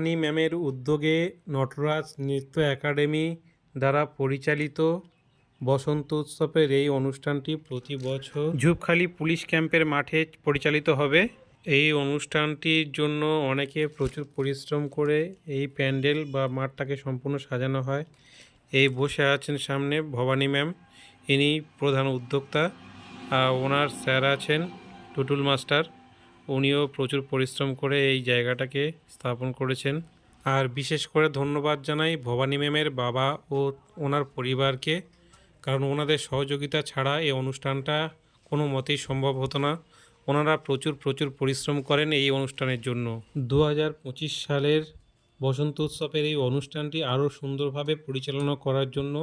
ভবানী ম্যামের উদ্যোগে নটরাজ নৃত্য একাডেমি দ্বারা পরিচালিত বসন্ত উৎসবের এই অনুষ্ঠানটি প্রতি বছর ঝুপখালি পুলিশ ক্যাম্পের মাঠে পরিচালিত হবে। এই অনুষ্ঠানটির জন্য অনেকে প্রচুর পরিশ্রম করে এই প্যান্ডেল বা মাঠটাকে সম্পূর্ণ সাজানো হয়। এই বসে আছেন সামনে ভবানী ম্যাম। ইনি প্রধান উদ্যোক্তা। আর ওনার স্যার আছেন টুটুল মাস্টার। উনিও প্রচুর পরিশ্রম করে এই জায়গাটাকে স্থাপন করেছেন। আর বিশেষ করে ধন্যবাদ জানাই ভবানী ম্যামের বাবা ও ওনার পরিবারকে, কারণ ওনাদের সহযোগিতা ছাড়া এই অনুষ্ঠানটা কোনো মতেই সম্ভব হতো না। ওনারা প্রচুর প্রচুর পরিশ্রম করেন এই অনুষ্ঠানের জন্য। দু হাজার পঁচিশ সালের বসন্ত উৎসবের এই অনুষ্ঠানটি আরও সুন্দরভাবে পরিচালনা করার জন্য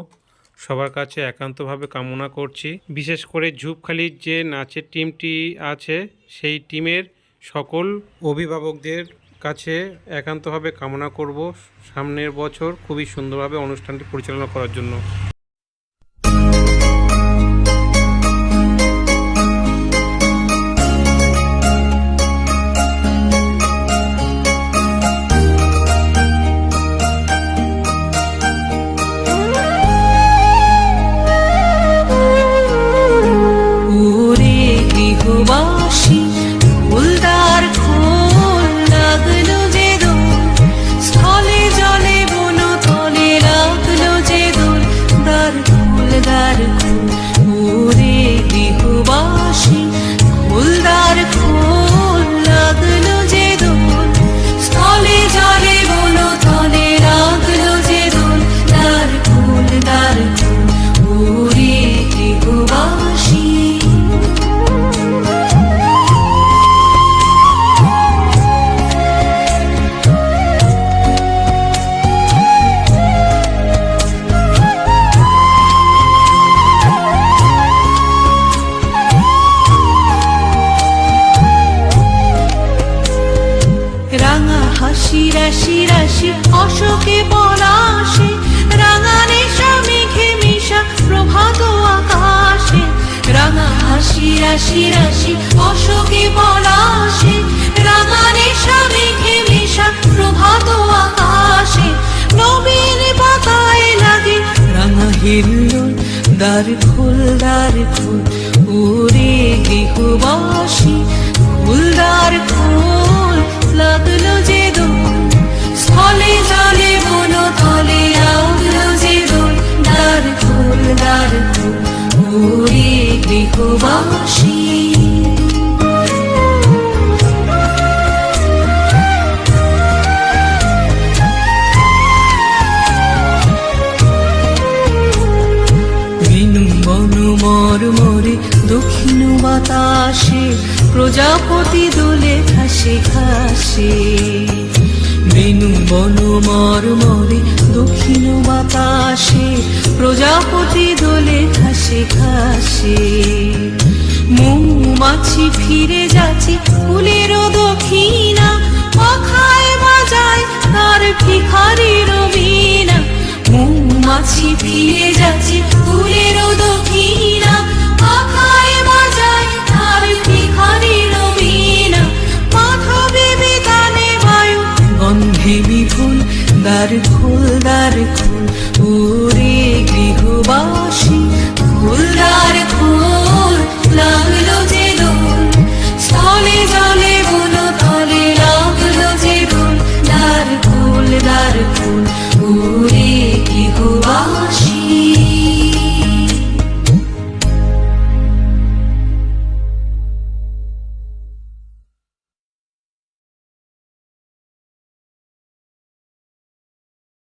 সবার কাছে একান্তভাবে কামনা করছি। বিশেষ করে ঝুপখালির যে নাচের টিমটি আছে, সেই টিমের সকল অভিভাবকদের কাছে একান্তভাবে কামনা করব সামনের বছর খুবই সুন্দরভাবে অনুষ্ঠানটি পরিচালনা করার জন্য। হাসি রাশি অশোকে পলাশে রাঙা নেশা মেঘে মিশা, প্রভাত আকাশে। রাঙা হাসি রাশি রাশি, অশোকে পলাশে রাঙা নেশা মেঘে মিশা, প্রভাত আকাশে। নবীন পাতায় লাগে রাঙা হিল্লোল দ্বার খোল দ্বার খোল মর দক্ষিণ বাতাসে, প্রজাপতি দোলে খাসে খাসে বেনু বন মর দক্ষিণ বাতাসে, প্রজাপতি দোলে খাসে খাসে মৌমাছি ফিরে যাচ্ছে ফুলের দক্ষিণা পাখায় বাজায় তার ভিখারির বীণা মৌমাছি ফিরে যাচ্ছে আর খুল